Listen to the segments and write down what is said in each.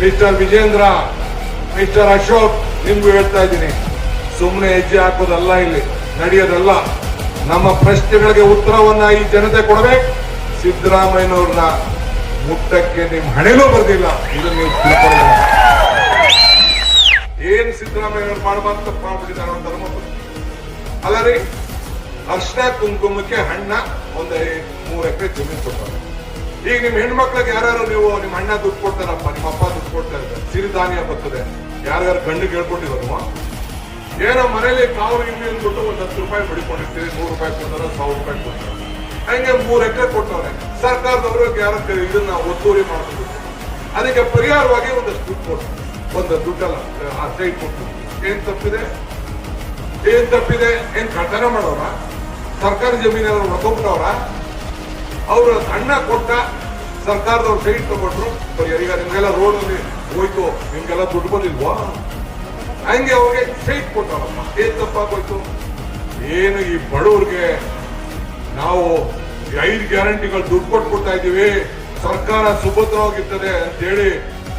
Mister Vijendra mister Ashok ನಿಮ್ಗೂ ಹೇಳ್ತಾ ಇದ್ದೀನಿ. ಸುಮ್ಮನೆ ಹೆಜ್ಜೆ ಹಾಕೋದಲ್ಲ ಇಲ್ಲಿ, ನಡೆಯೋದಲ್ಲ. ನಮ್ಮ ಪ್ರಶ್ನೆಗಳಿಗೆ ಉತ್ತರವನ್ನ ಈ ಜನತೆ ಕೊಡಬೇಕು. ಸಿದ್ದರಾಮಯ್ಯನವ್ರನ್ನ ಮುಟ್ಟಕ್ಕೆ ನಿಮ್ ಹಣೆಲೂ ಬರ್ದಿಲ್ಲ. ಇದನ್ನ ನೀವು ತಿಳ್ಕೊಳ್ಳಿ ಏನ್ ಸಿದ್ದರಾಮಯ್ಯನವ್ರು ಮಾಡಬಾರ್ದು ತಪ್ಪು ಮಾಡ್ಬಿಟ್ಟಿದ್ದಾರೆ ಧರ್ಮಪುರ ಅಲ್ಲ ರೀ ಅರ್ಶನ ಕುಂಕುಮಕ್ಕೆ ಹಣ್ಣ ಒಂದು ಮೂರು ಎಕರೆ ಜಮೀನು ಕೊಡ್ತಾರೆ. ಈಗ ನಿಮ್ ಹೆಣ್ಮಕ್ಳಿಗೆ ಯಾರು ನೀವು ನಿಮ್ಮ ಅಣ್ಣ ದುಡ್ಡು ಕೊಡ್ತಾರಪ್ಪ, ನಿಮ್ಮ ಅಪ್ಪ ಕೊಡ್ತಾ ಇದ್ದಾರೆ ಸಿರಿಧಾನ್ಯ ಬರ್ತದೆ. ಯಾರ್ಯಾರು ಗಂಡು ಕೇಳ್ಕೊಂಡಿರೋದು ಏನೋ ಮನೇಲಿ ಕಾವು ಇಲ್ಲಿ ಕೊಟ್ಟು ಒಂದ್ ಹತ್ತು ರೂಪಾಯಿ ಬಡಿಕೊಂಡಿರ್ತೀವಿ ನೂರು ರೂಪಾಯಿ ಕೊಡ್ತಾರ, ಸಾವಿರ ರೂಪಾಯಿ ಕೊಡ್ತಾರೆ. ಹಂಗೆ ಮೂರ್ ಎಕರೆ ಕೊಟ್ಟವ್ರೆ. ಸರ್ಕಾರದವರು ಯಾರ ಇದನ್ನ ಒತ್ತೂರಿ ಮಾಡ್ತಾರೆ ಅದಕ್ಕೆ ಪರಿಹಾರವಾಗಿ ಒಂದಷ್ಟು ದುಡ್ಡು ಕೊಟ್ಟು ಒಂದು ದುಡ್ಡಲ್ಲ ಆ ಕೊಟ್ಟು. ಏನ್ ತಪ್ಪಿದೆ? ಏನ್ ತಪ್ಪಿದೆ? ಏನ್ ಕಳ್ತನ ಮಾಡೋರ? ಸರ್ಕಾರಿ ಜಮೀನ ಅವ್ರ ಅಣ್ಣ ಕೊಟ್ಟ ಸರ್ಕಾರದವ್ರು ಸೈಟ್ ತಗೊಂಡ್ರು. ಈಗ ನಿಮ್ಗೆಲ್ಲ ರೋಡ್ ಅಲ್ಲಿ ಹೋಯ್ತು, ನಿಮ್ಗೆಲ್ಲ ದುಡ್ಡು ಬಂದಿಲ್ವಾ? ಹಂಗೆ ಅವ್ರಿಗೆ ಸೈಟ್ ಕೊಟ್ಟವರಪ್ಪ ಏನ್ ತಪ್ಪಾಗೋಯ್ತು? ಏನು ಈ ಬಡವ್ರಿಗೆ ನಾವು ಐದು ಗ್ಯಾರಂಟಿಗಳು ದುಡ್ಡು ಕೊಟ್ಟು ಕೊಡ್ತಾ ಇದ್ದೀವಿ. ಸರ್ಕಾರ ಸುಭದ್ರವಾಗಿರ್ತದೆ ಅಂತೇಳಿ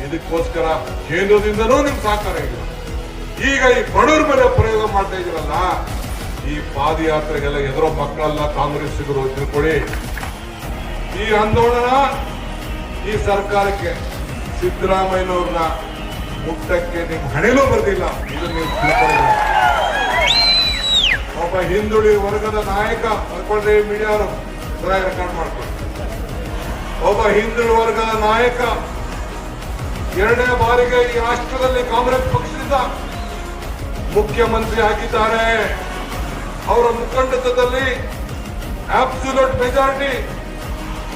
ಇದಕ್ಕೋಸ್ಕರ ಕೇಂದ್ರದಿಂದನೂ ನಿಮ್ ಸಹಕಾರ ಇಲ್ಲ. ಈಗ ಈ ಬಡವ್ರ ಮೇಲೆ ಪ್ರಯೋಗ ಮಾಡ್ತಾ ಇದೀರಲ್ಲ, ಈ ಪಾದಯಾತ್ರೆಗೆಲ್ಲ ಎದುರೋ ಮಕ್ಕಳೆಲ್ಲ ಕಾಂಗ್ರೆಸ್ಸಿಗರು ತಿಳ್ಕೊಳ್ಳಿ. ಈ ಆಂದೋಲನ ಈ ಸರ್ಕಾರಕ್ಕೆ ಸಿದ್ದರಾಮಯ್ಯನವ್ರನ್ನ ಮುಟ್ಟಕ್ಕೆ ನಿಮ್ ಹಣೆಲೂ ಬರ್ದಿಲ್ಲ. ಇದು ನೀವು ಒಬ್ಬ ಹಿಂದುಳಿ ವರ್ಗದ ನಾಯಕ ಅನ್ಕೊಂಡ್ರೆ ಮೀಡಿಯಾರು ರೆಕಾರ್ಡ್ ಮಾಡ್ಕೊಂಡು. ಒಬ್ಬ ಹಿಂದುಳಿ ವರ್ಗದ ನಾಯಕ, ಎರಡನೇ ಬಾರಿಗೆ ಈ ರಾಷ್ಟ್ರದಲ್ಲಿ ಕಾಂಗ್ರೆಸ್ ಪಕ್ಷದಿಂದ ಮುಖ್ಯಮಂತ್ರಿ ಆಗಿದ್ದಾರೆ. ಅವರ ಮುಖಂಡತ್ವದಲ್ಲಿ ಆಬ್ಸುಲೂಟ್ ಮೆಜಾರಿಟಿ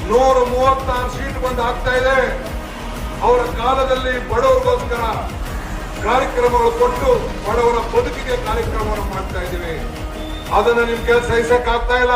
ನೂರ ಮೂವತ್ತಾರು ಸೀಟ್ ಬಂದು ಆಗ್ತಾ ಇದೆ. ಅವರ ಕಾಲದಲ್ಲಿ ಬಡವರಿಗೋಸ್ಕರ ಕಾರ್ಯಕ್ರಮಗಳು ಕೊಟ್ಟು ಬಡವರ ಬದುಕಿಗೆ ಕಾರ್ಯಕ್ರಮವನ್ನು ಮಾಡ್ತಾ ಇದ್ದೀವಿ. ಅದನ್ನ ನಿಮ್ಗೆ ಕೆಲಸ ಸಹಿಸಕ್ಕಾಗ್ತಾ ಇಲ್ಲ.